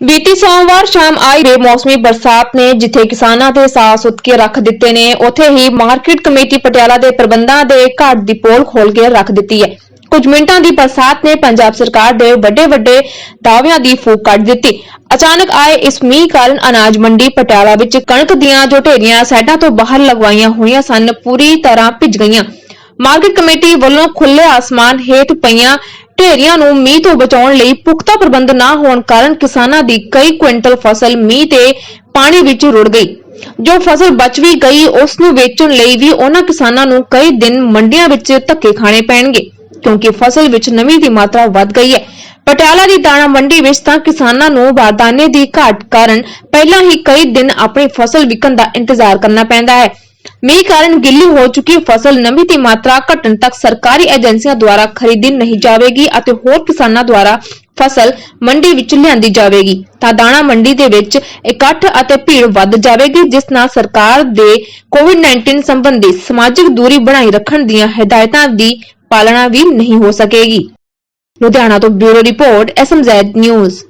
ਬੀਤੀ ਸੋਮਵਾਰ ਸ਼ਾਮ ਆਈ ਬੇਮੌਸਮੀ ਬਰਸਾਤ ਨੇ, ਜਿੱਥੇ ਕਿਸਾਨਾਂ ਦੇ ਸਾਹ ਸੁੱਤ ਕੇ ਰੱਖ ਦਿੱਤੇ ਨੇ, ਉੱਥੇ ਹੀ ਮਾਰਕੀਟ ਕਮੇਟੀ ਪਟਿਆਲਾ ਦੇ ਪ੍ਰਬੰਧਾਂ ਦੇ ਘਾਟ ਦੀ ਪੋਲ ਖੋਲ ਕੇ ਰੱਖ ਦਿੱਤੀ ਹੈ। ਕੁਝ ਮਿੰਟਾਂ ਦੀ ਬਰਸਾਤ ਨੇ ਪੰਜਾਬ ਸਰਕਾਰ ਦੇ ਵੱਡੇ ਵੱਡੇ ਦਾਅਵਿਆਂ ਦੀ ਫੂਕ ਕੱਢ ਦਿੱਤੀ। ਅਚਾਨਕ ਆਏ ਇਸ ਮੀਂਹ ਕਾਰਨ ਅਨਾਜ ਮੰਡੀ ਪਟਿਆਲਾ ਵਿੱਚ ਕਣਕ ਦੀਆਂ ਜੋ ਢੇਰੀਆਂ ਸਾਈਡਾਂ ਤੋਂ ਬਾਹਰ ਲਗਵਾਈਆਂ ਹੋਈਆਂ ਸਨ, ਪੂਰੀ ਤਰ੍ਹਾਂ ਭਿੱਜ ਗਈਆਂ। ਮਾਰਕੀਟ ਕਮੇਟੀ ਵੱਲੋਂ ਖੁੱਲੇ ਆਸਮਾਨ ਹੇਠ ਪਈਆਂ ਢੇਰੀਆਂ ਨੂੰ ਮੀਂਹ ਤੋਂ ਬਚਾਉਣ ਲਈ ਪੁਖਤਾ ਪ੍ਰਬੰਧ ਨਾ ਹੋਣ ਕਾਰਨ ਕਿਸਾਨਾਂ ਦੀ ਕਈ ਕੁਇੰਟਲ ਫਸਲ ਮੀਂਹ ਤੇ ਪਾਣੀ ਵਿੱਚ ਰੁੜ ਗਈ। ਜੋ ਫਸਲ ਬਚ ਵੀ ਗਈ, ਉਸ ਨੂੰ ਵੇਚਣ ਲਈ ਵੀ ਉਹਨਾਂ ਕਿਸਾਨਾਂ ਨੂੰ ਕਈ ਦਿਨ ਮੰਡੀਆਂ ਵਿੱਚ ਧੱਕੇ ਖਾਣੇ ਪੈਣਗੇ, ਕਿਉਂਕਿ ਫਸਲ ਵਿੱਚ ਨਮੀ ਦੀ ਮਾਤਰਾ ਵੱਧ ਗਈ ਹੈ। ਪਟਿਆਲਾ ਦੀ ਦਾਣਾ ਮੰਡੀ ਵਿੱਚ ਤਾਂ ਕਿਸਾਨਾਂ ਨੂੰ ਬਾਰਦਾਨੇ ਦੀ ਘਾਟ ਕਾਰਨ ਪਹਿਲਾਂ ਹੀ ਕਈ ਦਿਨ ਆਪਣੀ ਫਸਲ ਵਿਕਣ ਦਾ ਇੰਤਜ਼ਾਰ ਕਰਨਾ ਪੈਂਦਾ ਹੈ। ਮੀਂਹ ਕਾਰਨ ਗਿੱਲੀ ਹੋ ਚੁੱਕੀ ਫਸਲ ਨਮੀ ਦੀ ਮਾਤਰਾ ਘਟਣ ਤੱਕ ਸਰਕਾਰੀ ਏਜੰਸੀਆਂ ਦੁਆਰਾ ਖਰੀਦੀ ਨਹੀਂ ਜਾਵੇਗੀ ਅਤੇ ਹੋਰ ਕਿਸਾਨਾਂ ਦੁਆਰਾ ਫਸਲ ਮੰਡੀ ਵਿੱਚ ਲਿਆਂਦੀ ਜਾਵੇਗੀ। ਤਾਂ ਦਾਣਾ ਮੰਡੀ ਦੇ ਵਿੱਚ ਇਕੱਠ ਅਤੇ ਭੀੜ ਵੱਧ ਜਾਵੇਗੀ, ਜਿਸ ਨਾਲ ਸਰਕਾਰ ਦੇ ਕੋਵਿਡ-19 ਸੰਬੰਧੀ ਸਮਾਜਿਕ ਦੂਰੀ ਬਣਾਈ ਰੱਖਣ ਦੀਆਂ ਹਦਾਇਤਾਂ ਦੀ ਪਾਲਣਾ ਵੀ ਨਹੀਂ ਹੋ ਸਕੇਗੀ। ਲੁਧਿਆਣਾ ਤੋਂ ਬਿਊਰੋ ਰਿਪੋਰਟ ਐਸਐਮਜ਼ੈਡ ਨਿਊਜ਼।